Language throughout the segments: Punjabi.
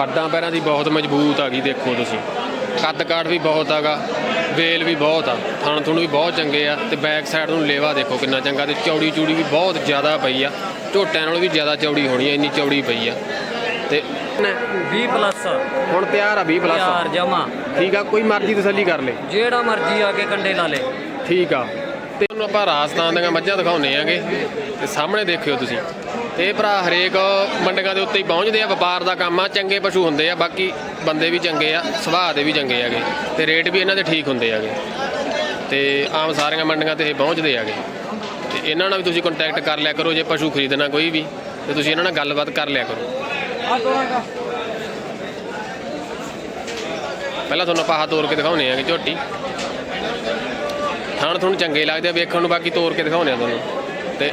ਹੱਡਾਂ ਪੈਰਾਂ ਦੀ ਬਹੁਤ ਮਜ਼ਬੂਤ ਆ ਗਈ ਦੇਖੋ ਤੁਸੀਂ। ਕੱਦ ਕਾਠ ਵੀ ਬਹੁਤ ਆਗਾ ਵੇਲ ਵੀ ਬਹੁਤ ਆ ਥਣ ਥੁਣ ਵੀ ਬਹੁਤ ਚੰਗੇ ਆ ਤੇ ਬੈਕ ਸਾਈਡ ਨੂੰ ਲੇਵਾ ਦੇਖੋ ਕਿੰਨਾ ਚੰਗਾ ਤੇ ਚੌੜੀ ਚੂੜੀ ਵੀ ਬਹੁਤ ਜ਼ਿਆਦਾ ਪਈ ਆ। ਝੋਟਿਆਂ ਨਾਲੋਂ ਵੀ ਜ਼ਿਆਦਾ ਚੌੜੀ ਹੋਣੀ ਆ ਇੰਨੀ ਚੌੜੀ ਪਈ ਆ। ਤੇ 20 ਪਲੱਸ ਹੁਣ ਤਿਆਰ ਆ 20 ਯਾਰ ਪਲੱਸ ਜਮਾ। ਠੀਕ ਆ ਕੋਈ ਮਰਜ਼ੀ ਤਸੱਲੀ ਕਰ ਲੈ। ਜਿਹੜਾ ਮਰਜ਼ੀ ਆ ਕੇ ਕੰਡੇ ਲਾ ਲੇ। ਠੀਕ ਆ। ਤੇ ਤੁਹਾਨੂੰ ਆਪਾਂ ਰਾਜਸਥਾਨ ਦੀਆਂ ਮੱਝਾਂ ਦਿਖਾਉਨੇ ਆਂਗੇ। ਤੇ ਸਾਹਮਣੇ ਦੇਖਿਓ ਤੁਸੀਂ। ਇਹ ਭਰਾ ਹਰੇਕ ਮੰਡੀਆਂ ਦੇ ਉੱਤੇ ਹੀ ਪਹੁੰਚਦੇ ਆ, ਵਪਾਰ ਦਾ ਕੰਮ ਆ, ਚੰਗੇ ਪਸ਼ੂ ਹੁੰਦੇ ਆ, ਬਾਕੀ ਬੰਦੇ ਵੀ ਚੰਗੇ ਆ, ਸੁਭਾਅ ਦੇ ਵੀ ਚੰਗੇ ਹੈਗੇ ਤੇ ਰੇਟ ਵੀ ਇਹਨਾਂ ਦੇ ਠੀਕ ਹੁੰਦੇ ਹੈਗੇ ਤੇ ਆਮ ਸਾਰੀਆਂ ਮੰਡੀਆਂ ਤੇ ਇਹ ਪਹੁੰਚਦੇ ਹੈਗੇ ਤੇ ਇਹਨਾਂ ਨਾਲ ਵੀ ਤੁਸੀਂ ਕੰਟੈਕਟ ਕਰ ਲਿਆ ਕਰੋ, ਜੇ ਪਸ਼ੂ ਖਰੀਦਣਾ ਕੋਈ ਵੀ, ਤੇ ਤੁਸੀਂ ਇਹਨਾਂ ਨਾਲ ਗੱਲਬਾਤ ਕਰ ਲਿਆ ਕਰੋ। ਪਹਿਲਾਂ ਤੁਹਾਨੂੰ ਆਪਾਂ ਤੋਰ ਕੇ ਦਿਖਾਉਨੇ ਆਂਗੇ ਝੋਟੀ। ਥਣ ਤੁਹਾਨੂੰ ਚੰਗੇ ਲੱਗਦੇ ਆ, ਵੇਖਣ ਨੂੰ ਬਾਕੀ ਤੋਰ ਕੇ ਦਿਖਾਉਨੇ ਆ ਤੁਹਾਨੂੰ। ਤੇ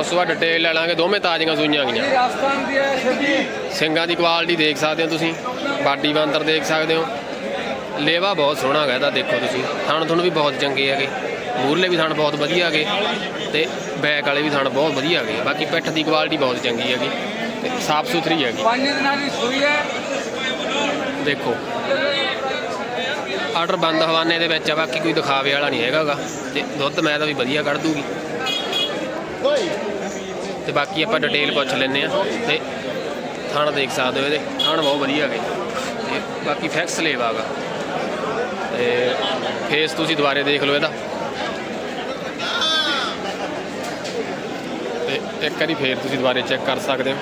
ਉਸ ਤੋਂ ਬਾਅਦ ਡਿਟੇਲ ਲੈ ਲਾਂਗੇ ਦੋਵੇਂ ਤਾਜ਼ੀਆਂ ਸੂਈਆਂ ਗਈਆਂ। ਰਾਜਸਥਾਨ ਦੀ ਹੈ ਸਿੰਗਾਂ ਦੀ ਕੁਆਲਿਟੀ ਦੇਖ ਸਕਦੇ ਹੋ ਤੁਸੀਂ ਬਾਡੀ ਬਾਂਦਰ ਦੇਖ ਸਕਦੇ ਹੋ। ਲੇਵਾ ਬਹੁਤ ਸੋਹਣਾ ਹੈਗਾ ਇਹਦਾ ਦੇਖੋ ਤੁਸੀਂ। ਥਣ ਥੁਣ ਵੀ ਬਹੁਤ ਚੰਗੇ ਹੈਗੇ। ਮੂਰਲੇ ਵੀ ਥਣ ਬਹੁਤ ਵਧੀਆ ਹੈਗੇ ਤੇ ਬੈਕ ਵਾਲੇ ਵੀ ਥਣ ਬਹੁਤ ਵਧੀਆ ਹੈਗੇ। ਬਾਕੀ ਪਿੱਠ ਦੀ ਕੁਆਲਿਟੀ ਬਹੁਤ ਚੰਗੀ ਹੈਗੀ ਤੇ ਸਾਫ਼ ਸੁਥਰੀ ਹੈਗੀ। ਪੰਜ ਦਿਨਾਂ ਦੀ ਸੂਈ ਹੈ। ਦੇਖੋ। ਆਰਡਰ ਬੰਦ ਹਵਾਨੇ ਦੇ ਵਿੱਚ ਆ ਬਾਕੀ ਕੋਈ ਦਿਖਾਵੇ ਵਾਲਾ ਨਹੀਂ ਹੈਗਾਗਾ ਤੇ ਦੁੱਧ ਮੈਂ ਤਾਂ ਵੀ ਵਧੀਆ ਕੱਢ ਦੂਗੀ। ਤੇ ਬਾਕੀ ਆਪਾਂ ਡਿਟੇਲ ਪੁੱਛ ਲੈਂਦੇ ਆ ਤੇ ਥਣ ਦੇਖ ਸਕਦੇ ਹੋ ਇਹਦੇ। ਥਣ ਬਹੁਤ ਵਧੀਆ ਹੈਗੇ ਤੇ ਬਾਕੀ ਫੈਕਸ ਲੇਵਾ ਹੈਗਾ ਤੇ ਫੇਸ ਤੁਸੀਂ ਦੁਬਾਰੇ ਦੇਖ ਲਓ ਇਹਦਾ। ਤੇ ਇੱਕ ਵਾਰੀ ਫੇਰ ਤੁਸੀਂ ਦੁਬਾਰੇ ਚੈੱਕ ਕਰ ਸਕਦੇ ਹੋ।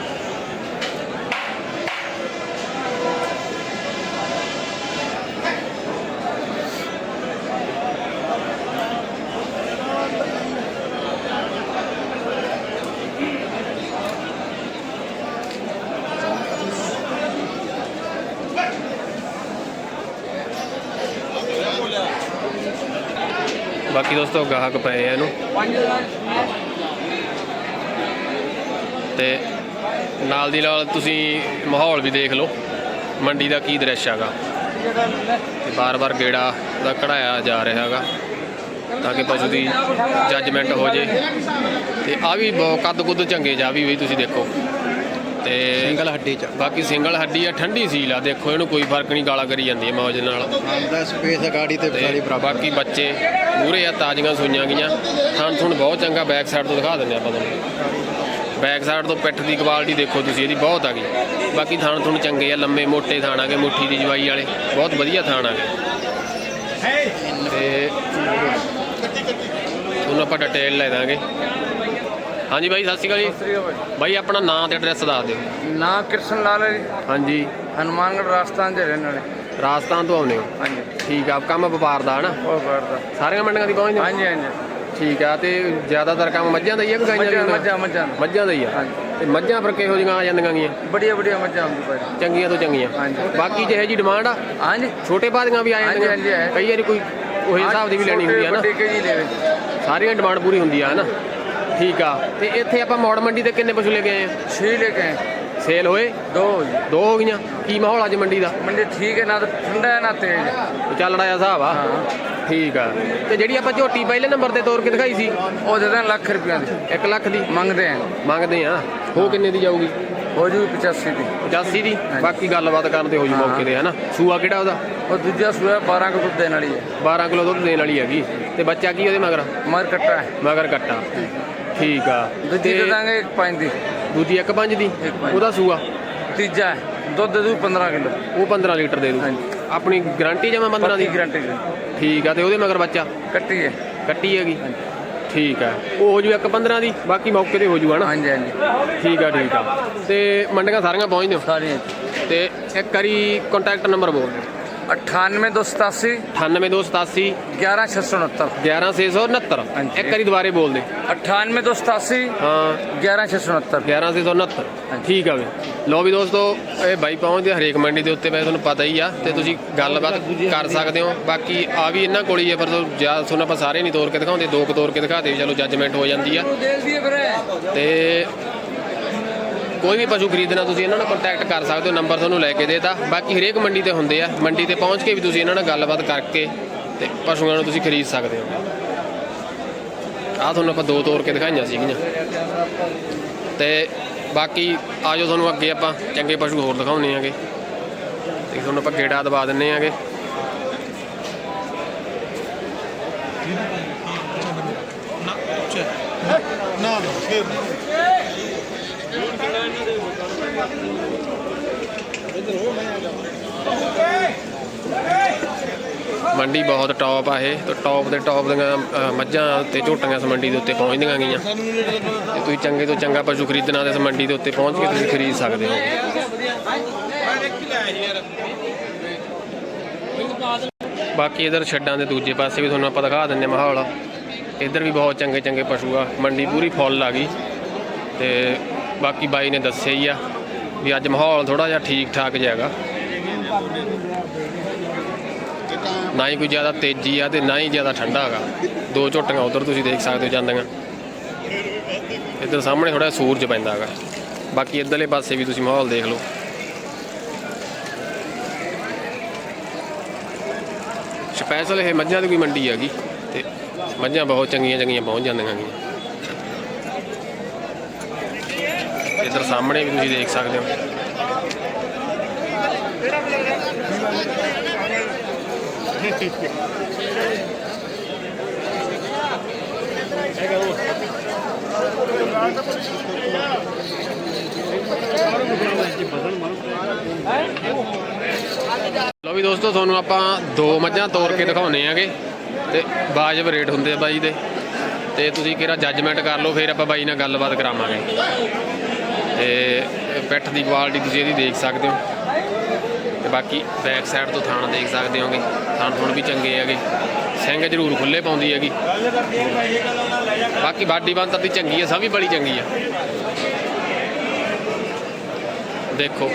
ਬਾਕੀ ਦੋਸਤੋ ਗਾਹਕ ਪਏ ਆ ਇਹਨੂੰ। ਪੰਜ ਤੇ ਨਾਲ ਦੀ ਨਾਲ ਤੁਸੀਂ ਮਾਹੌਲ ਵੀ ਦੇਖ ਲਓ। ਮੰਡੀ ਦਾ ਕੀ ਦ੍ਰਿਸ਼ ਹੈਗਾ। ਤੇ ਬਾਰ-ਬਾਰ ਗੇੜਾ ਦਾ ਕਢਾਇਆ ਜਾ ਰਿਹਾ ਹੈਗਾ। ਤਾਂ ਕਿ ਪਸ਼ੂ ਦੀ ਜੱਜਮੈਂਟ ਹੋ ਜੇ। ਤੇ ਆ ਵੀ ਬਹੁਤ ਕੱਦ ਕੁੱਦ ਚੰਗੇ ਜਾ ਵੀ ਵੀ ਤੁਸੀਂ ਦੇਖੋ। ਤੇ ਸਿੰਗਲ ਹੱਡੀ ਚ। ਬਾਕੀ ਸਿੰਗਲ ਹੱਡੀ ਆ ਠੰਡੀ ਸੀਲ ਆ। ਦੇਖੋ ਇਹਨੂੰ ਕੋਈ ਫ਼ਰਕ ਨਹੀਂ ਗਾਲਾ ਕਰੀ ਜਾਂਦੀ ਹੈ ਮੌਜ ਨਾਲ। ਆਂਦਾ ਸਪੇਸ ਗਾੜੀ ਤੇ ਤੇ ਸਾਰੀ ਬਰਾਬਰ। ਬਾਕੀ ਬੱਚੇ ਮੂਰੇ ਆ ਤਾਜ਼ੀਆਂ ਸੂਈਆਂ ਗਈਆਂ। ਥਣ ਥੁਣ ਬਹੁਤ ਚੰਗਾ ਬੈਕ ਸਾਈਡ ਤੋਂ ਦਿਖਾ ਦਿੰਦੇ ਆਪਾਂ ਤੁਹਾਨੂੰ। ਬੈਕ ਸਾਈਡ ਤੋਂ ਪਿੱਠ ਦੀ ਕੁਆਲਿਟੀ ਦੇਖੋ ਤੁਸੀਂ ਇਹਦੀ ਬਹੁਤ ਆ ਗਈ। ਬਾਕੀ ਥਣ ਥੁਣ ਚੰਗੇ ਆ ਲੰਮੇ ਮੋਟੇ ਥਾਣ ਆਗੇ ਮੁੱਠੀ ਦੀ ਜਵਾਈ ਵਾਲੇ। ਬਹੁਤ ਵਧੀਆ ਥਾਣ ਆਗੇ ਤੇ ਤੁਹਾਨੂੰ ਆਪਾਂ ਡਿਟੇਲ ਲੈ ਦਾਂਗੇ। ਹਾਂਜੀ ਬਾਈ ਸਤਿ ਸ਼੍ਰੀ ਅਕਾਲ ਜੀ। ਬਾਈ। ਆਪਣਾ ਨਾਮ ਤੇ ਐਡਰੈਸ ਦੱਸ ਦਿਓ। ਨਾ ਕ੍ਰਿਸ਼ਨ ਲਾਲ ਹੈ ਜੀ। ਹਾਂਜੀ। ਹਨੂਮਾਨਗੜ੍ਹ ਰਾਜਸਥਾਨ ਦੇ ਰਹਿਣ ਵਾਲੇ। ਰਾਜਸਥਾਨ ਤੋਂ ਆਉਂਦੇ ਹੋ? ਹਾਂਜੀ। ਠੀਕ ਆ ਕੰਮ ਵਪਾਰ ਦਾ ਹਨਾ? ਬਹੁਤ ਬੜਦਾ ਸਾਰੀਆਂ ਮੰਡੀਆਂ ਦੀ ਪਹੁੰਚਦੇ? ਹਾਂਜੀ ਹਾਂਜੀ। ਠੀਕ ਆ ਤੇ ਜ਼ਿਆਦਾਤਰ ਕੰਮ ਮੱਝਾਂ ਦਾ ਹੀ ਆ ਕਿ ਗਾਈਆਂ ਦਾ ਮੱਝਾਂ ਮੱਝਾਂ? ਮੱਝਾਂ ਦਾ ਹੀ ਆ। ਹਾਂਜੀ। ਤੇ ਮੱਝਾਂ ਫਿਰ ਕਿਹੋ ਜਿਹੀਆਂ ਆ ਜਾਂਦੀਆਂ ਗੀਆਂ? ਬੜੀਆ ਬੜੀਆ ਮੱਝਾਂ ਹੁੰਦੀ ਭਾਈ ਚੰਗੀਆਂ ਤੋਂ ਚੰਗੀਆਂ। ਹਾਂਜੀ। ਬਾਕੀ ਜਿਹੇ ਜੀ ਡਿਮਾਂਡ ਆ? ਹਾਂਜੀ। ਛੋਟੇ ਬਾਦੀਆਂ ਵੀ ਆ ਹਾਂਜੀ, ਹਾਂਜੀ, ਜਾਂਦੀਆਂ। ਕਈ ਵਾਰੀ ਕੋਈ ਉਹੀ ਹਿਸਾਬ ਦੀ ਵੀ ਲੈਣੀ ਹੁੰਦੀ ਆ ਨਾ। ਸਾਰੀਆਂ ਡਿਮਾਂਡ ਪੂਰੀ ਹੁੰਦੀ ਆ ਹਨਾ? ਠੀਕ ਆ। ਤੇ ਇੱਥੇ ਆਪਾਂ ਮੌੜ ਮੰਡੀ ਤੇ ਕਿੰਨੇ ਪਸ਼ੂ ਲੈ ਕੇ ਆਏ ਆ? ਛੇ ਲੈ ਕੇ ਆਏ। ਸੇਲ ਹੋਏ? ਦੋ ਜੀ ਦੋ ਹੋ ਗਈਆਂ। ਕੀ ਮਾਹੌਲ ਅੱਜ ਮੰਡੀ ਦਾ? ਮੰਡੀ ਠੀਕ ਹੈ ਨਾ ਤਾਂ ਠੰਡਾ ਹੈ ਨਾ ਤੇਜ਼। ਹੈ। ਚੱਲੜਾ ਆ ਹਿਸਾਬ ਆ। ਠੀਕ ਆ। ਤੇ ਜਿਹੜੀ ਆਪਾਂ ਝੋਟੀ ਪਹਿਲੇ ਨੰਬਰ ਤੇ ਤੋਰ ਕੇ ਦਿਖਾਈ ਸੀ? ਉਹ ਦੇ ਦੇਣ ਲੱਖ ਰੁਪਈਆ ਦੀ। 1 ਲੱਖ ਦੀ? ਮੰਗਦੇ ਆ। ਮੰਗਦੇ ਆ। ਉਹ ਕਿੰਨੇ ਦੀ ਜਾਊਗੀ? ਹੋ ਜੂ 85 ਦੀ। 85 ਦੀ? ਬਾਕੀ ਗੱਲਬਾਤ ਕਰਨ ਤੇ ਹੋ ਜੂ ਮੌਕੇ ਤੇ ਹਨਾ? ਸੂਆ ਕਿਹੜਾ ਉਹਦਾ? ਉਹ ਦੂਜਾ ਸੂਆ 12 ਕੁ ਦੁੱਧ ਦੇਣ ਵਾਲੀ ਹੈ। 12 ਕਿਲੋ ਦੁੱਧ ਦੇਣ ਵਾਲੀ ਹੈਗੀ। ਤੇ ਬੱਚਾ ਕੀ ਉਹਦੇ ਮਗਰ? ਮਰ ਕੱਟਾ ਹੈ। ਮਗਰ ਕੱਟਾ। ਠੀਕ ਆ। ਦੂਜੀ ਤੇ ਦੇ ਦਾਂਗੇ ਇੱਕ ਪੰਜ ਦੀ। ਦੂਜੀ ਇੱਕ ਪੰਜ ਦੀ? ਇੱਕ ਪੰਜ। ਉਹਦਾ ਸੂਆ? ਤੀਜਾ ਹੈ। ਦੁੱਧ ਦੇ ਦੂ 15 ਕਿਲੋ। ਉਹ 15 ਲੀਟਰ ਦੇ ਦੂ। ਹਾਂਜੀ। ਆਪਣੀ ਗਾਰੰਟੀ ਜਮਾ 15 ਪੱਕੀ ਦੀ। ਗਰੰਟੀ ਠੀਕ ਆ ਤੇ ਉਹਦੇ ਮਗਰ ਬੱਚਾ? ਕੱਟੀ ਹੈ। ਕੱਟੀ ਹੈਗੀ? ਠੀਕ ਆ। ਉਹ ਹੋ ਜੂ ਇੱਕ 15 ਦੀ ਬਾਕੀ ਮੌਕੇ ਤੇ ਹੋ ਜੂ ਹਨਾ ਹਾਂਜੀ ਹਾਂਜੀ। ਠੀਕ ਆ ਠੀਕ ਆ। ਤੇ ਮੰਡੀਆਂ ਸਾਰੀਆਂ ਪਹੁੰਚਦੇ ਹੋ ਸਾਰੀਆਂ। ਤੇ ਇੱਕ ਵਾਰੀ ਕੰਟੈਕਟ ਨੰਬਰ ਬੋਲ ਦਿਓ। 98287 98287 11669 11669 ਹਾਂਜੀ। ਇੱਕ ਵਾਰੀ ਦੁਬਾਰੇ ਬੋਲ ਦੇ। 98287 ਹਾਂ। 11669 11669 ਠੀਕ ਆ ਵੀ ਲੋ ਵੀ ਦੋਸਤੋ ਇਹ ਬਾਈ ਪਹੁੰਚਦੇ ਆ ਹਰੇਕ ਮੰਡੀ ਦੇ ਉੱਤੇ ਮੈਂ ਤੁਹਾਨੂੰ ਪਤਾ ਹੀ ਆ ਤੇ ਤੁਸੀਂ ਗੱਲਬਾਤ ਕਰ ਸਕਦੇ ਹੋ। ਬਾਕੀ ਆ ਵੀ ਇਹਨਾਂ ਕੋਲ ਹੀ ਆ ਪਰ ਜ਼ਿਆਦਾ ਤੁਹਾਨੂੰ ਆਪਾਂ ਸਾਰੇ ਨਹੀਂ ਤੋੜ ਕੇ ਦਿਖਾਉਂਦੇ। ਦੋ ਕੁ ਤੋੜ ਕੇ ਦਿਖਾਤੇ ਵੀ ਚਲੋ ਜੱਜਮੈਂਟ ਹੋ ਜਾਂਦੀ ਆ। ਦੇ ਤੇ ਕੋਈ ਵੀ ਪਸ਼ੂ ਖਰੀਦਣਾ ਤੁਸੀਂ ਇਹਨਾਂ ਨਾਲ ਕੰਟੈਕਟ ਕਰ ਸਕਦੇ ਹੋ ਨੰਬਰ ਤੁਹਾਨੂੰ ਲੈ ਕੇ ਦੇਤਾ ਬਾਕੀ ਹਰੇਕ ਮੰਡੀ ਤੇ ਹੁੰਦੇ ਆ ਮੰਡੀ ਤੇ ਪਹੁੰਚ ਕੇ ਵੀ ਤੁਸੀਂ ਇਹਨਾਂ ਨਾਲ ਗੱਲਬਾਤ ਕਰਕੇ ਤੇ ਪਸ਼ੂਆਂ ਨੂੰ ਤੁਸੀਂ ਖਰੀਦ ਸਕਦੇ ਹੋ ਆਹ ਤੁਹਾਨੂੰ ਆਪਾਂ ਦੋ ਤੋਰ ਕੇ ਦਿਖਾਈਆਂ ਸੀਗੀਆਂ ਤੇ ਬਾਕੀ ਆਜੋ ਤੁਹਾਨੂੰ ਅੱਗੇ ਆਪਾਂ ਚੰਗੇ ਪਸ਼ੂ ਹੋਰ ਦਿਖਾਉਣੇ ਆਂਗੇ ਤੇ ਤੁਹਾਨੂੰ ਆਪਾਂ ਗੇੜਾ ਦਵਾ ਦਿੰਨੇ ਆਗੇ ਮੰਡੀ ਬਹੁਤ ਟੌਪ ਆ ਇਹ। ਤੇ ਟੌਪ ਦੇ ਟੌਪ ਦੀਆਂ ਮੱਝਾਂ ਤੇ ਝੋਟੀਆਂ ਇਸ ਮੰਡੀ ਦੇ ਉੱਤੇ ਪਹੁੰਚਦੀਆਂ ਗਈਆਂ। ਤੇ ਤੁਸੀਂ ਚੰਗੇ ਤੋਂ ਚੰਗਾ ਪਸ਼ੂ ਖਰੀਦਣਾ ਤੇ ਇਸ ਮੰਡੀ ਦੇ ਉੱਤੇ ਪਹੁੰਚ ਕੇ ਤੁਸੀਂ ਖਰੀਦ ਸਕਦੇ ਹੋ। ਬਾਕੀ ਇਧਰ ਛੱਡਾਂ ਦੇ ਦੂਜੇ ਪਾਸੇ ਵੀ ਤੁਹਾਨੂੰ ਆਪਾਂ ਦਿਖਾ ਦਿੰਨੇ ਹਾਂ ਮਾਹੌਲ। ਇਧਰ ਵੀ ਬਹੁਤ ਚੰਗੇ ਚੰਗੇ ਪਸ਼ੂ ਆ। ਮੰਡੀ ਪੂਰੀ ਫੁੱਲ ਆ ਗਈ। ਤੇ ਬਾਕੀ ਬਾਈ ਨੇ ਦੱਸਿਆ ਹੀ ਆ। ਵੀ ਅੱਜ ਮਾਹੌਲ ਥੋੜਾ ਜਿਹਾ ਠੀਕ ਠਾਕ ਜਿਹਾ ਹੈਗਾ। ਨਾ ਹੀ ਕੋਈ ਜ਼ਿਆਦਾ ਤੇਜ਼ੀ ਆ ਤੇ ਨਾ ਹੀ ਜ਼ਿਆਦਾ ਠੰਡਾ ਹੈਗਾ। ਦੋ ਝੋਟੀਆਂ ਉਧਰ ਤੁਸੀਂ ਦੇਖ ਸਕਦੇ ਹੋ ਜਾਂਦੀਆਂ। ਇੱਧਰ ਸਾਹਮਣੇ ਥੋੜਾ ਸੂਰਜ ਪੈਂਦਾ ਹੈਗਾ। ਬਾਕੀ ਇੱਧਰਲੇ ਪਾਸੇ ਵੀ ਤੁਸੀਂ ਮਾਹੌਲ ਦੇਖ ਲਓ। ਸਪੈਸ਼ਲ ਇਹ ਮੱਝਾਂ ਦੀ ਕੋਈ ਮੰਡੀ ਹੈਗੀ ਤੇ ਮੱਝਾਂ ਬਹੁਤ ਚੰਗੀਆਂ ਚੰਗੀਆਂ ਪਹੁੰਚ ਜਾਂਦੀਆਂ ਹੈਗੀਆਂ। ਇੱਧਰ ਸਾਹਮਣੇ ਵੀ ਤੁਸੀਂ ਦੇਖ ਸਕਦੇ ਹੋ। ਲੋ ਵੀ ਦੋਸਤੋ, ਤੁਹਾਨੂੰ ਆਪਾਂ ਦੋ ਮੱਝਾਂ ਤੋੜ ਕੇ ਦਿਖਾਉਨੇ ਆਗੇ ਤੇ ਵਾਜਬ ਰੇਟ ਹੁੰਦੇ ਆ ਬਾਈ ਦੇ। ਤੇ ਤੁਸੀਂ ਕਿਹੜਾ ਜੱਜਮੈਂਟ ਕਰ ਲਓ, ਫਿਰ ਆਪਾਂ ਬਾਈ ਨਾਲ ਗੱਲਬਾਤ ਕਰਾਵਾਂਗੇ। ਤੇ ਪੈਠ ਦੀ ਕੁਆਲਿਟੀ ਤੁਸੀਂ ਇਹਦੀ ਦੇਖ ਸਕਦੇ ਹੋ। ਤੇ ਬਾਕੀ ਬੈਕ ਸਾਈਡ ਤੋਂ ਥਾਣ ਦੇਖ ਸਕਦੇ ਹੋਗੇ। ਥਾਣ ਥੁਣ ਵੀ ਚੰਗੇ ਹੈਗੇ। ਸਿੰਘ ਜ਼ਰੂਰ ਖੁੱਲੇ ਪਾਉਂਦੀ ਹੈਗੀ। ਬਾਕੀ ਬਾਡੀ ਬੰਤ ਦੀ ਚੰਗੀ ਹੈ ਸਭ ਵੀ ਬੜੀ ਚੰਗੀ ਆ। ਦੇਖੋ।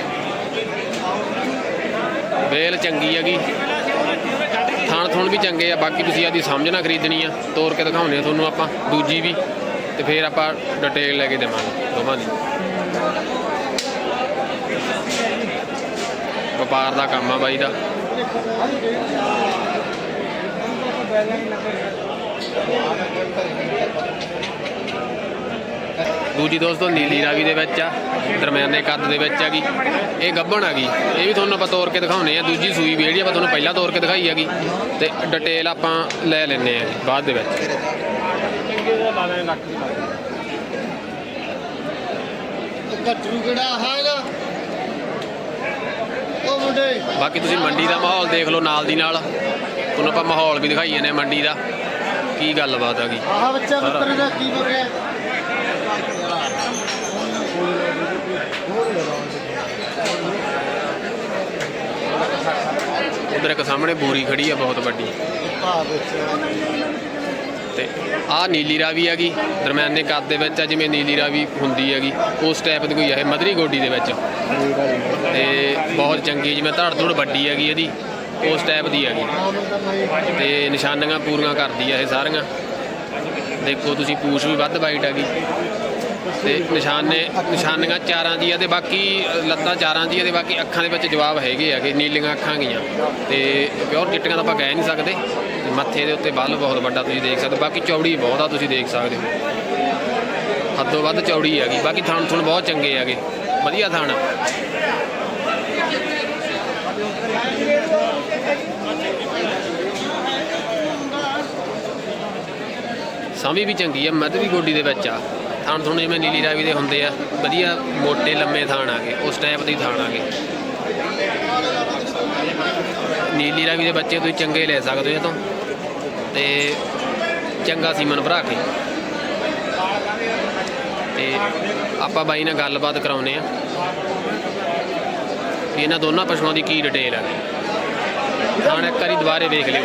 ਵੇਲ ਚੰਗੀ ਹੈਗੀ। ਥਾਣ ਥੁਣ ਵੀ ਚੰਗੇ ਆ। ਬਾਕੀ ਤੁਸੀਂ ਆਦੀ ਸਮਝਣਾ ਖਰੀਦਣੀ ਆ। ਤੋਰ ਕੇ ਦਿਖਾਉਨੇ ਆ ਤੁਹਾਨੂੰ ਆਪਾਂ। ਦੂਜੀ ਵੀ। ਤੇ ਫਿਰ ਆਪਾਂ ਡਿਟੇਲ ਲੈ ਕੇ ਦੇਵਾਂਗੇ। ਦੋਵਾਂ ਦੀ। ਵਪਾਰ ਦਾ ਕੰਮ ਆ ਬਾਈ ਦਾ। ਦੂਜੀ ਦੋਸਤੋ ਨੀਲੀ ਰਾਵੀ ਦੇ ਵਿੱਚ ਆ, ਦਰਮਿਆਨੇ ਕੱਦ ਦੇ ਵਿੱਚ ਆ ਹੈਗੀ ਇਹ ਗੱਭਣ ਆ ਹੈਗੀ ਇਹ ਵੀ ਤੁਹਾਨੂੰ ਆਪਾਂ ਤੋੜ ਕੇ ਦਿਖਾਉਨੇ ਆ। ਦੂਜੀ ਸੂਈ ਵੀ ਜਿਹੜੀ ਆਪਾਂ ਤੁਹਾਨੂੰ ਪਹਿਲਾਂ ਤੋੜ ਕੇ ਦਿਖਾਈ ਹੈਗੀ ਤੇ ਡਿਟੇਲ ਆਪਾਂ ਲੈ ਲੈਨੇ ਆ ਬਾਅਦ ਦੇ ਵਿੱਚ। ਘੱਟੂ ਕਿਹੜਾ ਹੈਗਾ? ਉਹ ਮੁੰਡੇ। ਬਾਕੀ ਤੁਸੀਂ ਮੰਡੀ ਦਾ ਮਾਹੌਲ ਦੇਖ ਲਓ ਨਾਲ ਦੀ ਨਾਲ। ਤੁਹਾਨੂੰ ਆਪਾਂ ਮਾਹੌਲ ਵੀ ਦਿਖਾਈ ਜਾਂਦੇ ਹਾਂ ਮੰਡੀ ਦਾ। ਕੀ ਗੱਲਬਾਤ ਹੈਗੀ ਆਹ ਬੱਚਾ ਪੁੱਤਰ ਦਾ ਕੀ ਬੋਲ ਰਿਹਾ ਉਧਰ ਇੱਕ ਸਾਹਮਣੇ ਬੂਰੀ ਖੜੀ ਆ ਬਹੁਤ ਵੱਡੀ। ਤੇ ਆਹ ਨੀਲੀ ਰਾਵੀ ਹੈਗੀ, ਦਰਮਿਆਨੇ ਕੱਦ ਦੇ ਵਿੱਚ ਆ, ਜਿਵੇਂ ਨੀਲੀ ਰਾਵੀ ਹੁੰਦੀ ਹੈਗੀ, ਉਸ ਟਾਈਪ ਦੀ ਕੋਈ ਹੈ ਇਹ ਮਧਰੀ ਗੋਡੀ ਦੇ ਵਿੱਚ। ਤੇ ਬਹੁਤ ਚੰਗੀ ਜਿਵੇਂ ਧੜ ਧੁੜ ਵੱਡੀ ਹੈਗੀ ਇਹਦੀ, ਉਸ ਟਾਈਪ ਦੀ ਹੈਗੀ। ਤੇ ਨਿਸ਼ਾਨੀਆਂ ਪੂਰੀਆਂ ਕਰਦੀ ਆ ਇਹ ਸਾਰੀਆਂ। ਦੇਖੋ ਤੁਸੀਂ ਪੂਛ ਵੀ ਵੱਧ ਵਾਈਟ ਹੈਗੀ। ਤੇ ਨਿਸ਼ਾਨੇ, ਨਿਸ਼ਾਨੀਆਂ ਚਾਰਾਂ ਦੀ ਆ ਤੇ ਬਾਕੀ ਲੱਤਾਂ ਚਾਰਾਂ ਦੀ ਆ ਤੇ ਬਾਕੀ ਅੱਖਾਂ ਦੇ ਵਿੱਚ ਜਵਾਬ ਹੈਗੇ ਹੈਗੇ ਨੀਲੀਆਂ ਅੱਖਾਂ ਗਈਆਂ। ਤੇ ਪਿਓਰ ਚਿੱਟੀਆਂ ਤਾਂ ਆਪਾਂ ਕਹਿ ਨਹੀਂ ਸਕਦੇ। ਮੱਥੇ ਦੇ ਉੱਤੇ ਬੱਲ ਬਹੁਤ ਵੱਡਾ ਤੁਸੀਂ ਦੇਖ ਸਕਦੇ ਹੋ। ਬਾਕੀ ਚੌੜੀ ਬਹੁਤ ਆ, ਤੁਸੀਂ ਦੇਖ ਸਕਦੇ ਹੋ। ਹੱਦੋਂ ਵੱਧ ਚੌੜੀ ਹੈਗੀ। ਬਾਕੀ ਥਣ ਥੁਣ ਬਹੁਤ ਚੰਗੇ ਹੈਗੇ। ਵਧੀਆ ਥਣ ਆ। ਸਾਂਭੀ ਵੀ ਚੰਗੀ ਆ ਮਧਰੀ ਗੋਡੀ ਦੇ ਵਿੱਚ ਆ। ਥਾਣ ਥੁਣ ਜਿਵੇਂ ਨੀਲੀ ਰਾਵੀ ਦੇ ਹੁੰਦੇ ਆ, ਵਧੀਆ ਮੋਟੇ ਲੰਮੇ ਥਾਣ ਆ ਗਏ, ਉਸ ਟਾਈਪ ਦੀ ਥਾਣ ਆ ਗਏ। ਨੀਲੀ ਰਾਵੀ ਦੇ ਬੱਚੇ ਤੁਸੀਂ ਚੰਗੇ ਲੈ ਸਕਦੇ ਹੋ ਇਹ ਤੋਂ। ਤੇ ਚੰਗਾ ਸੀਮਨ ਭਰਾ ਕੇ। ਤੇ ਆਪਾਂ ਬਾਈ ਨਾਲ ਗੱਲਬਾਤ ਕਰਾਉਨੇ ਆ ਵੀ ਇਹਨਾਂ ਦੋਨਾਂ ਪਸ਼ੂਆਂ ਦੀ ਕੀ ਡਿਟੇਲ ਹੈ ਥਾਣ ਇੱਕ ਵਾਰੀ ਦੁਬਾਰੇ ਵੇਖ ਲਿਓ।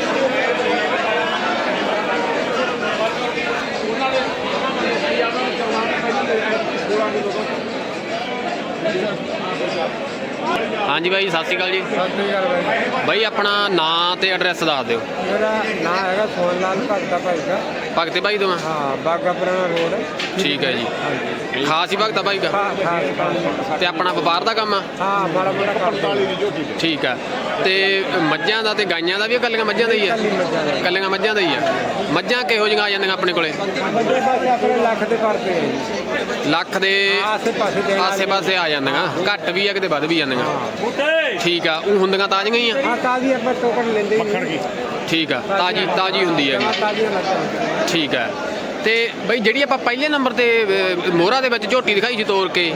ਹਾਂਜੀ ਬਾਈ ਸਤਿ ਸ਼੍ਰੀ ਅਕਾਲ ਜੀ। ਸਤਿ ਸ਼੍ਰੀ ਅਕਾਲ ਬਾਈ। ਬਾਈ ਆਪਣਾ ਨਾਂ ਤੇ ਐਡਰੈਸ ਦੱਸ ਦਿਓ। ਮੇਰਾ ਨਾਮ ਹੈਗਾ ਸੋਨ ਲਾਲ ਭਗਤਾ ਭਾਈ ਦਾ। ਭਗਤੇ ਬਾਈ ਤੋਂ ਆ? ਹਾਂ ਬਾਗਾ ਪੁਰਾਣਾ ਰੋਡ। ਠੀਕ ਹੈ ਜੀ। ਖਾਸ ਹੀ ਭਗਤਾ ਬਾਈ ਦਾ? ਹਾਂ ਹਾਂ ਤੇ ਆਪਣਾ ਵਪਾਰ ਦਾ ਕੰਮ ਆ? ਹਾਂ ਮਾੜਾ ਮੋਟਾ ਕਰਦਾ ਠੀਕ ਆ। ਤੇ ਮੱਝਾਂ ਦਾ ਤੇ ਗਾਈਆਂ ਦਾ ਵੀ ਕੱਲੀਆਂ ਮੱਝਾਂ ਦਾ ਹੀ ਆ? ਕੱਲੀਆਂ ਮੱਝਾਂ ਦਾ ਹੀ ਆ। ਮੱਝਾਂ ਕਿਹੋ ਜਿਹੀਆਂ ਆ ਜਾਂਦੀਆਂ ਆਪਣੇ ਕੋਲੇ? ਵੱਡੇ ਪਾਸੇ ਆਪਣੇ ਲੱਖ ਦੇ ਕਰਦੇ। ਲੱਖ ਦੇ ਆਸੇ ਪਾਸੇ ਦੇ ਆਸੇ ਪਾਸੇ ਆ ਜਾਂਦੀਆਂ। ਘੱਟ ਵੀ ਆ ਕਿਤੇ ਵੱਧ ਵੀ ਜਾਂਦੀਆਂ। ਠੀਕ ਆ। ਉਹ ਹੁੰਦੀਆਂ ਤਾਜ਼ੀਆਂ ਹੀ ਆ? ਹਾਂ ਤਾਜ਼ੀ ਆਪਾਂ ਟੋਕਨ ਲੈਂਦੇ ਹੀ ਠੀਕ ਆ। ਤਾਜੀ ਤਾਜੀ ਹੁੰਦੀ ਹਾਂ ਠੀਕ ਹੈ ਤੇ ਬਈ ਜਿਹੜੀ ਆਪਾਂ ਪਹਿਲੇ ਨੰਬਰ ਤੇ ਮੋਹਰਾ ਦੇ ਵਿੱਚ ਝੋਟੀ ਦਿਖਾਈ ਸੀ ਤੋੜ ਕੇ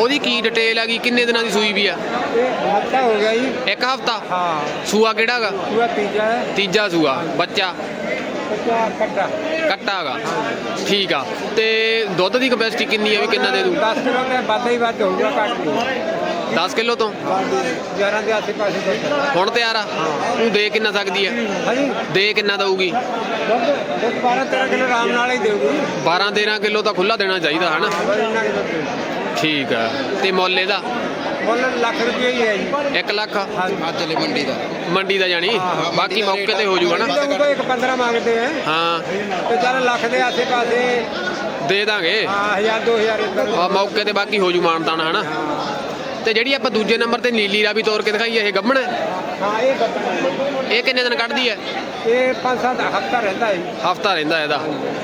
ਉਹਦੀ ਕੀ ਡਿਟੇਲ ਹੈਗੀ ਕਿੰਨੇ ਦਿਨਾਂ ਦੀ ਸੂਈ ਵੀ ਆ? ਹਫਤਾ ਹੋ ਗਿਆ ਜੀ। ਇੱਕ ਹਫਤਾ? ਹਾਂ। ਸੂਆ ਕਿਹੜਾ ਹੈਗਾ? ਪੂਰਾ ਤੀਜਾ ਹੈ। ਤੀਜਾ ਸੂਆ ਬੱਚਾ? ਕੱਟਾ। ਕੱਟਾ ਹੈਗਾ। ਠੀਕ ਆ। ਤੇ ਦੁੱਧ ਦੀ ਕਪੈਸਿਟੀ ਕਿੰਨੀ ਹੈ ਵੀ ਕਿੰਨਾ ਦੇ ਦੂ 10 ਕਿਲੋ ਤੇ ਵੱਧ ਹੀ ਵੱਧ ਹੋਊਗਾ ਘੱਟ ਨਹੀਂ 10 ਕਿਲੋ ਤੋਂ? 11 ਦੇ ਆਸੇ ਪਾਸੇ ਹੁਣ ਤਿਆਰ ਆ? ਉਹ ਦੇ ਕਿੰਨਾ ਸਕਦੀ ਹੈ ਹਾਂਜੀ। ਦੇ ਕਿੰਨਾ ਦਊਗੀ? ਦੁੱਧ ਦੁੱਧ 12 13 ਕਿਲੋ ਆਰਾਮ ਨਾਲ ਹੀ ਦੇਊਗੀ। 12 13 ਕਿਲੋ ਤਾਂ ਖੁੱਲਾ ਦੇਣਾ ਚਾਹੀਦਾ ਹਨਾ। ਠੀਕ ਆ। ਤੇ ਮੁੱਲ ਇਹਦਾ? ਮੁੱਲ ਲੱਖ ਰੁਪਏ ਹੀ ਹੈ ਜੀ। 1 ਲੱਖ? ਅੱਜ ਲੈ ਮੰਡੀ ਦਾ। ਮੰਡੀ ਦਾ ਜਾਣੀ? ਬਾਕੀ ਮੌਕੇ ਤੇ ਹੋ ਜਾਊਗਾ ਨਾ? ਤਾਂ ਇੱਕ 15 ਮੰਗਦੇ ਆ। ਹਾਂ। ਤੇ ਚੱਲ ਲੱਖ ਦੇ ਆਸੇ ਪਾਸੇ ਦੇ ਦਾਂਗੇ। ਹਾਂ 1000 2000 ਇੱਧਰ ਆ ਮੌਕੇ ਤੇ ਬਾਕੀ ਹੋ ਜੂ ਮਾਨਤਾਨ ਹਨਾ? ਤੇ ਜਿਹੜੀ ਆਪਾਂ ਦੂਜੇ ਨੰਬਰ ਤੇ ਨੀਲੀ ਰਾਵੀ ਤੋਰ ਕੇ ਦਿਖਾਈ ਇਹ ਗੱਬਣ ਹੈ? ਹਾਂ ਇਹ ਬੱਕਰਾ ਇਹ ਕਿੰਨੇ ਦਿਨ ਕੱਢਦੀ ਹੈ? ਇਹ 5-7 ਹਫ਼ਤਾ ਰਹਿੰਦਾ ਹੈ ਹਫਤਾ ਰਹਿੰਦਾ ਇਹਦਾ।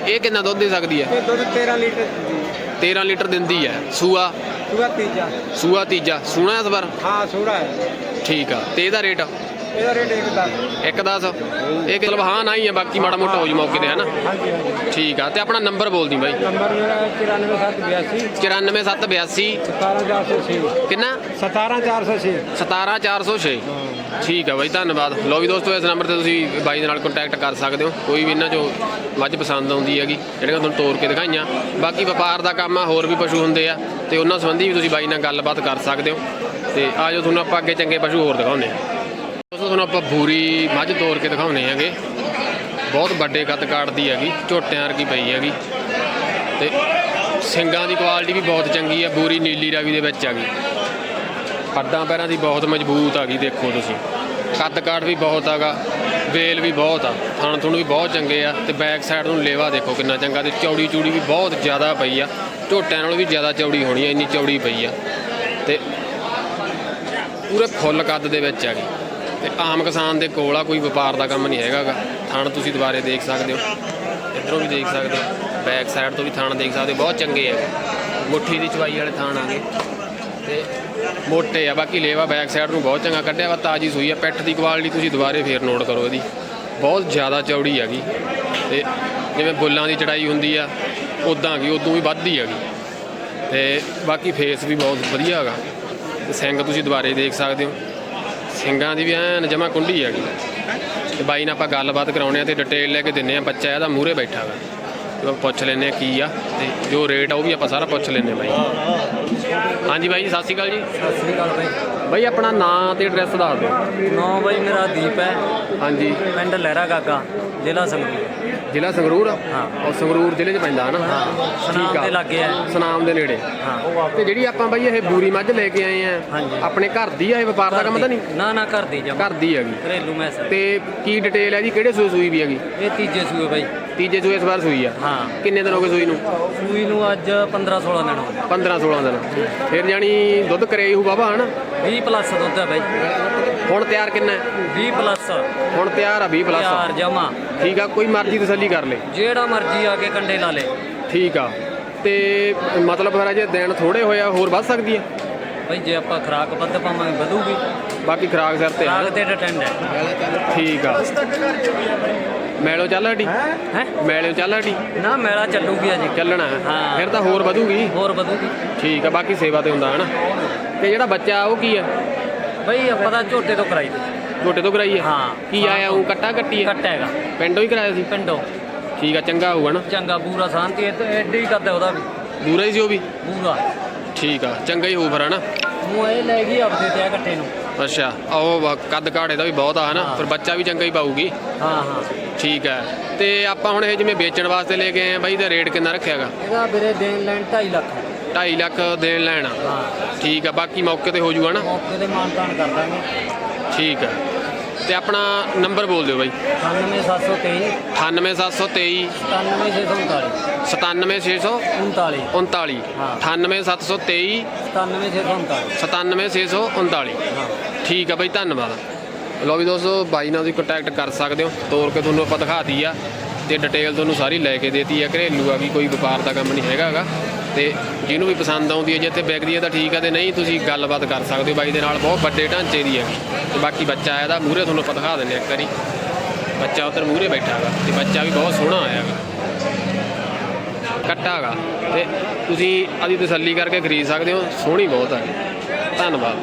ਇਹ ਕਿੰਨਾ ਦੁੱਧ ਦੇ ਸਕਦੀ ਹੈ? ਇਹ ਦੁੱਧ 13 ਲੀਟਰ ਦਿੰਦੀ 13 ਲੀਟਰ ਦਿੰਦੀ ਹੈ। ਸੂਆ? ਸੂਆ ਤੀਜਾ। ਸੂਆ ਤੀਜਾ। ਸੂਣਾ ਇਸ ਵਾਰ? ਹਾਂ ਸੂੜਾ ਹੈ। ਠੀਕ ਆ। ਤੇ ਇਹਦਾ ਰੇਟ? ਇਹਦਾ ਰੇਟ ਇੱਕ ਦਾ 1.10 ਇਹ ਕਿ ਹਾਂ ਨਾ ਹੀ ਹੈ ਬਾਕੀ ਮਾੜਾ ਮੋਟਾ ਹੋ ਜੂ ਮੌਕੇ ਤੇ ਹਾਂਜੀ ਹਾਂਜੀ। ਠੀਕ ਆ ਤੇ ਆਪਣਾ ਨੰਬਰ ਬੋਲ ਦੀ ਬਾਈ। ਨੰਬਰ ਮੇਰਾ 94782 94782 17406 ਕਿੰਨਾ? 17406 17406 ਠੀਕ ਆ ਬਾਈ ਧੰਨਵਾਦ। ਲੋ ਵੀ ਦੋਸਤੋ ਇਸ ਨੰਬਰ ਤੇ ਤੁਸੀਂ ਬਾਈ ਦੇ ਨਾਲ ਕੰਟੈਕਟ ਕਰ ਸਕਦੇ ਹੋ। ਕੋਈ ਵੀ ਇਹਨਾਂ ਚੋਂ ਮੱਝ ਪਸੰਦ ਆਉਂਦੀ ਹੈਗੀ ਜਿਹੜੀਆਂ ਤੁਹਾਨੂੰ ਤੋਰ ਕੇ ਦਿਖਾਈਆਂ। ਬਾਕੀ ਵਪਾਰ ਦਾ ਕੰਮ ਆ ਹੋਰ ਵੀ ਪਸ਼ੂ ਹੁੰਦੇ ਆ ਤੇ ਉਹਨਾਂ ਸੰਬੰਧੀ ਵੀ ਤੁਸੀਂ ਬਾਈ ਨਾਲ ਗੱਲਬਾਤ ਕਰ ਸਕਦੇ ਹੋ। ਤੇ ਆਜੋ ਤੁਹਾਨੂੰ ਆਪਾਂ ਅੱਗੇ ਚੰਗੇ ਪਸ਼ੂ ਹੋਰ ਦਿਖਾਉਂਦੇ ਆ ਦੋਸਤੋ ਤੁਹਾਨੂੰ ਆਪਾਂ ਬੂਰੀ ਮੱਝ ਤੋਰ ਕੇ ਦਿਖਾਉਂਦੇ ਹੈਗੇ। ਬਹੁਤ ਵੱਡੇ ਕੱਦ ਕਾਟਦੀ ਹੈਗੀ, ਝੋਟਿਆਂ ਵਰਗੀ ਪਈ ਹੈਗੀ। ਤੇ ਸਿੰਗਾਂ ਦੀ ਕੁਆਲਿਟੀ ਵੀ ਬਹੁਤ ਚੰਗੀ ਆ ਬੂਰੀ ਨੀਲੀ ਰਾਵੀ ਦੇ ਵਿੱਚ ਹੈਗੀ। ਹੱਡਾਂ ਪੈਰਾਂ ਦੀ ਬਹੁਤ ਮਜ਼ਬੂਤ ਆ ਗਈ ਦੇਖੋ ਤੁਸੀਂ। ਕੱਦ ਕਾਠ ਵੀ ਬਹੁਤ ਹੈਗਾ, ਵੇਲ ਵੀ ਬਹੁਤ ਆ, ਥਣ ਥੁਣ ਵੀ ਬਹੁਤ ਚੰਗੇ ਆ ਤੇ ਬੈਕ ਸਾਈਡ ਨੂੰ ਲੇਵਾ ਦੇਖੋ ਕਿੰਨਾ ਚੰਗਾ ਤੇ ਚੌੜੀ ਚੂੜੀ ਵੀ ਬਹੁਤ ਜ਼ਿਆਦਾ ਪਈ ਆ। ਝੋਟਿਆਂ ਨਾਲੋਂ ਵੀ ਜ਼ਿਆਦਾ ਚੌੜੀ ਹੋਣੀ ਆ, ਇੰਨੀ ਚੌੜੀ ਪਈ ਆ। ਤੇ ਪੂਰੇ ਫੁੱਲ ਕੱਦ ਦੇ ਵਿੱਚ ਆ ਗਈ ਤੇ ਆਮ ਕਿਸਾਨ ਦੇ ਕੋਲ ਆ, ਕੋਈ ਵਪਾਰ ਦਾ ਕੰਮ ਨਹੀਂ ਹੈਗਾਗਾ। ਥਣ ਤੁਸੀਂ ਦੁਬਾਰੇ ਦੇਖ ਸਕਦੇ ਹੋ। ਇੱਧਰੋਂ ਵੀ ਦੇਖ ਸਕਦੇ ਹੋ। ਬੈਕ ਸਾਈਡ ਤੋਂ ਵੀ ਥਣ ਦੇਖ ਸਕਦੇ ਹੋ। ਬਹੁਤ ਚੰਗੇ ਆ ਮੁੱਠੀ ਦੀ ਚਵਾਈ ਵਾਲੇ ਥਣ ਆ ਗਏ। ਤੇ ਮੋਟੇ ਆ। ਬਾਕੀ ਲੇਵਾ ਬੈਕ ਸਾਈਡ ਨੂੰ ਬਹੁਤ ਚੰਗਾ ਕੱਢਿਆ ਵਾ, ਤਾਜੀ ਸੂਈ ਆ। ਪਿੱਠ ਦੀ ਕੁਆਲਿਟੀ ਤੁਸੀਂ ਦੁਬਾਰੇ ਫੇਰ ਨੋਟ ਕਰੋ ਇਹਦੀ। ਬਹੁਤ ਜ਼ਿਆਦਾ ਚੌੜੀ ਹੈਗੀ। ਤੇ ਜਿਵੇਂ ਬੁੱਲਾਂ ਦੀ ਚੜਾਈ ਹੁੰਦੀ ਆ ਉਦਾਂ ਕੀ ਉਦੋਂ ਵੀ ਵੱਧਦੀ ਹੈਗੀ। ਤੇ ਬਾਕੀ ਫੇਸ ਵੀ ਬਹੁਤ ਵਧੀਆ ਹੈਗਾ। ਤੇ ਸਿੰਘ ਤੁਸੀਂ ਦੁਬਾਰੇ ਦੇਖ ਸਕਦੇ ਹੋ। ਸਿੰਘਾਂ ਦੀ ਵੀ ਐਨ ਜਮਾ ਕੁੰਡੀ ਹੈਗੀ। ਤੇ ਬਾਈ ਨਾਲ ਆਪਾਂ ਗੱਲਬਾਤ ਕਰਾਉਣੇ ਆ ਤੇ ਡਿਟੇਲ ਲੈ ਕੇ ਦਿੰਨੇ ਆ ਬੱਚਾ ਇਹਦਾ ਮੂਹਰੇ ਬੈਠਾ ਵਾ। ਆਪਾਂ ਪੁੱਛ ਲੈਨੇ ਆ ਕੀ ਆ ਤੇ ਜੋ ਰੇਟ ਆ ਉਹ ਵੀ ਆਪਾਂ ਸਾਰਾ ਪੁੱਛ ਲੈਨੇ ਬਾਈ। ਹਾਂਜੀ ਬਾਈ ਜੀ, ਸਤਿ ਸ਼੍ਰੀ ਅਕਾਲ ਜੀ। ਸਤਿ ਸ੍ਰੀ ਅਕਾਲ ਬਾਈ। ਬਾਈ ਆਪਣਾ ਨਾਂ ਤੇ ਐਡਰੈਸ ਦੱਸ ਦਿਓ। ਨੌ ਬਾਈ ਮੇਰਾ ਦੀਪ ਹੈ। ਹਾਂਜੀ। ਪਿੰਡ ਲਹਿਰਾ ਗਾਗਾ ਜ਼ਿਲ੍ਹਾ ਸੰਗਰੂਰ। ਜ਼ਿਲ੍ਹਾ ਸੰਗਰੂਰ? ਹਾਂ। ਉਹ ਸੰਗਰੂਰ ਜ਼ਿਲ੍ਹੇ 'ਚ ਪੈਂਦਾ ਹਨਾ ਹਾਂ। ਸਨਾਮ ਦੇ ਲਾਗੇ ਹੈ। ਸਨਾਮ ਦੇ ਨੇੜੇ। ਹਾਂ। ਤੇ ਜਿਹੜੀ ਆਪਾਂ ਬਾਈ ਇਹ ਬੂਰੀ ਮੱਝ ਲੈ ਕੇ ਆਏ ਆ। ਆਪਣੇ ਘਰ ਦੀ ਆ ਇਹ ਵਪਾਰ ਦਾ ਕੰਮ ਤਾਂ ਨਹੀਂ? ਨਾ ਨਾ ਘਰ ਦੀ ਜਮਾ। ਘਰ ਦੀ ਹੈਗੀ। ਘਰੇਲੂ ਮੈਸ। ਤੇ ਕੀ ਡਿਟੇਲ ਹੈ ਜੀ? ਕਿਹੜੇ ਸੂਏ ਸੂਈ ਵੀ ਹੈਗੀ? ਇਹ ਤੀਜੇ ਸੂਏ ਬਾਈ। ਤੀਜੇ ਸੂਏ ਇਸ ਵਾਰ ਸੂਈ ਆ। ਹਾਂ। ਕਿੰਨੇ ਦਿਨ ਹੋ ਗਏ ਸੂਈ ਨੂੰ? ਸੂਈ ਨੂੰ ਅੱਜ 15 16 ਦਿਨ ਹੋ ਗਏ। 15 16 ਦਿਨ। ਫਿਰ ਜਾਣੀ ਦੁੱਧ ਕਰੇ ਹੂ ਬਾਬਾ ਹਨਾ? 20 ਪਲੱਸ ਦੁੱਧ ਹੈ ਬਾਈ। ਹੁਣ ਤਿਆਰ ਕਿੰਨਾ ਹੈ? 20 ਪਲੱਸ ਹੁਣ ਤਿਆਰ ਆ 20 ਯਾਰ ਪਲੱਸ ਜਮਾ। ਠੀਕ ਆ ਕੋਈ ਮਰਜ਼ੀ ਤਸੱਲੀ ਕਰ ਲੇ। ਜਿਹੜਾ ਮਰਜ਼ੀ ਆ ਕੇ ਕੰਡੇ ਲਾ ਲੇ। ਠੀਕ ਆ। ਤੇ ਮਤਲਬ ਫਿਰ ਅਜੇ ਦਿਨ ਥੋੜੇ ਹੋਇਆ ਹੋਰ ਵੱਧ ਸਕਦੀ ਆ? ਬਾਈ ਜੇ ਆਪਾਂ ਖਰਾਕ ਵੱਧ ਪਾਵਾਂਗੇ ਵਧੂਗੀ। ਬਾਕੀ ਖਰਾਕ ਸਿਰ ਤੇ ਆ। ਖਰਾਕ ਤੇ ਡਿਪੈਂਡ ਹੈ। ਠੀਕ ਆ। ਮੈਲੋ ਚੱਲ ਹਟੀ ਹੈ? ਮੈਲੋ ਚੱਲ ਹਟੀ ਨਾ ਮੇਲਾ ਚੱਲੂਗੀ ਅਜੇ। ਚੱਲਣਾ ਹੈ। ਹਾਂ। ਫਿਰ ਤਾਂ ਹੋਰ ਵਧੂਗੀ। ਹੋਰ ਵਧੂਗੀ। ਠੀਕ ਆ ਬਾਕੀ ਸੇਵਾ ਤੇ ਹੁੰਦਾ ਹਨਾ? ਤੇ ਜਿਹੜਾ ਬੱਚਾ ਉਹ ਕੀ ਆ? ਬਈ ਆਪਾਂ ਤਾਂ ਝੋਟੇ ਤੋਂ ਕਰਾਈ ਦੀ। ਛੋਟੇ ਤੋਂ ਕਰਾਈ ਆ? ਹਾਂ। ਕੀ ਆਇਆ ਉਹ ਕੱਟਾ ਕੱਟੀ ਆ? ਕੱਟ ਹੈਗਾ। ਪਿੰਡੋਂ ਹੀ ਕਰਾਇਆ ਸੀ? ਪਿੰਡੋਂ। ਠੀਕ ਆ ਚੰਗਾ ਹੋਊਗਾ ਨਾ? ਚੰਗਾ ਪੂਰਾ ਸ਼ਾਂਤੀ ਇਹ ਐਡੀ ਕਰਦਾ ਉਹਦਾ ਵੀ। ਦੂਰਾ ਹੀ ਸੀ ਉਹ ਵੀ? ਪੂਰਾ। ਠੀਕ ਆ ਚੰਗਾ ਹੀ ਹੋਊ ਫਿਰ ਹਨਾ? ਮੂੰਹ ਇਹ ਲੈ ਗਈ ਆਪਦੇ ਤੇ ਆ ਕੱਟੇ ਨੂੰ। ਅੱਛਾ ਉਹ ਵਾ- ਕੱਦ ਕਾੜੇ ਦਾ ਵੀ ਬਹੁਤ ਆ ਹਨਾ? ਫਿਰ ਬੱਚਾ ਵੀ ਚੰਗਾ ਹੀ ਪਾਊਗੀ। ਹਾਂ ਹਾਂ। ਠੀਕ ਹੈ ਤੇ ਆਪਾਂ ਹੁਣ ਇਹ ਜਿਵੇਂ ਵੇਚਣ ਵਾਸਤੇ ਲੈ ਕੇ ਆਏ ਆ ਬਾਈ ਦਾ ਰੇਟ ਕਿੰਨਾ ਰੱਖਿਆਗਾ ਇਹਦਾ ਵੀਰੇ ਦੇਣ ਲੈਣ 2.5 ਲੱਖ। ਹੈ। 2.5 ਲੱਖ ਦੇਣ ਲੈਣਾ। ਹਾਂ। ਠੀਕ ਆ ਬਾਕੀ ਮੌਕੇ ਤੇ ਹੋ ਜੂਗਾ ਨਾ? ਮੌਕੇ ਤੇ ਮਾਨਤਾਨ ਕਰ ਦਾਂਗੇ। ਠੀਕ ਹੈ ਤੇ ਆਪਣਾ ਨੰਬਰ ਬੋਲ ਦਿਓ ਬਾਈ। 98723 98723 97639 97639 39 ਹਾਂ। 98723 97639 97639 ਹਾਂ। ਠੀਕ ਆ ਬਾਈ ਧੰਨਵਾਦ। ਲਓ ਵੀ ਦੋਸਤੋ ਬਾਈ ਨਾਲ ਤੁਸੀਂ ਕੰਟੈਕਟ ਕਰ ਸਕਦੇ ਹੋ। ਤੋਰ ਕੇ ਤੁਹਾਨੂੰ ਆਪਾਂ ਦਿਖਾਤੀ ਆ ਤੇ ਡਿਟੇਲ ਤੁਹਾਨੂੰ ਸਾਰੀ ਲੈ ਕੇ ਦੇਤੀ ਆ। ਘਰੇਲੂ ਆ ਵੀ ਕੋਈ ਵਪਾਰ ਦਾ ਕੰਮ ਨਹੀਂ ਹੈਗਾਗਾ ਤੇ ਜਿਹਨੂੰ ਵੀ ਪਸੰਦ ਆਉਂਦੀ ਹੈ, ਜੇ ਇੱਥੇ ਵਿਕਦੀ ਹੈ ਤਾਂ ਠੀਕ ਆ, ਤੇ ਨਹੀਂ ਤੁਸੀਂ ਗੱਲਬਾਤ ਕਰ ਸਕਦੇ ਹੋ ਬਾਈ ਦੇ ਨਾਲ, ਬਹੁਤ ਵੱਡੇ ਢਾਂਚੇ ਦੀ ਹੈ। ਤੇ ਬਾਕੀ ਬੱਚਾ ਆਇਆ ਦਾ, ਮੂਹਰੇ ਤੁਹਾਨੂੰ ਆਪਾਂ ਦਿਖਾ ਦਿੰਦੇ ਹਾਂ ਇੱਕ ਵਾਰੀ। ਬੱਚਾ ਉੱਧਰ ਮੂਹਰੇ ਬੈਠਾ ਹੈਗਾ ਤੇ ਬੱਚਾ ਵੀ ਬਹੁਤ ਸੋਹਣਾ ਆਇਆ ਹੈਗਾ ਕੱਟਾ ਹੈਗਾ ਤੇ ਤੁਸੀਂ ਆਦੀ ਤਸੱਲੀ ਕਰਕੇ ਖਰੀਦ ਸਕਦੇ ਹੋ, ਸੋਹਣੀ ਬਹੁਤ ਹੈ ਧੰਨਵਾਦ।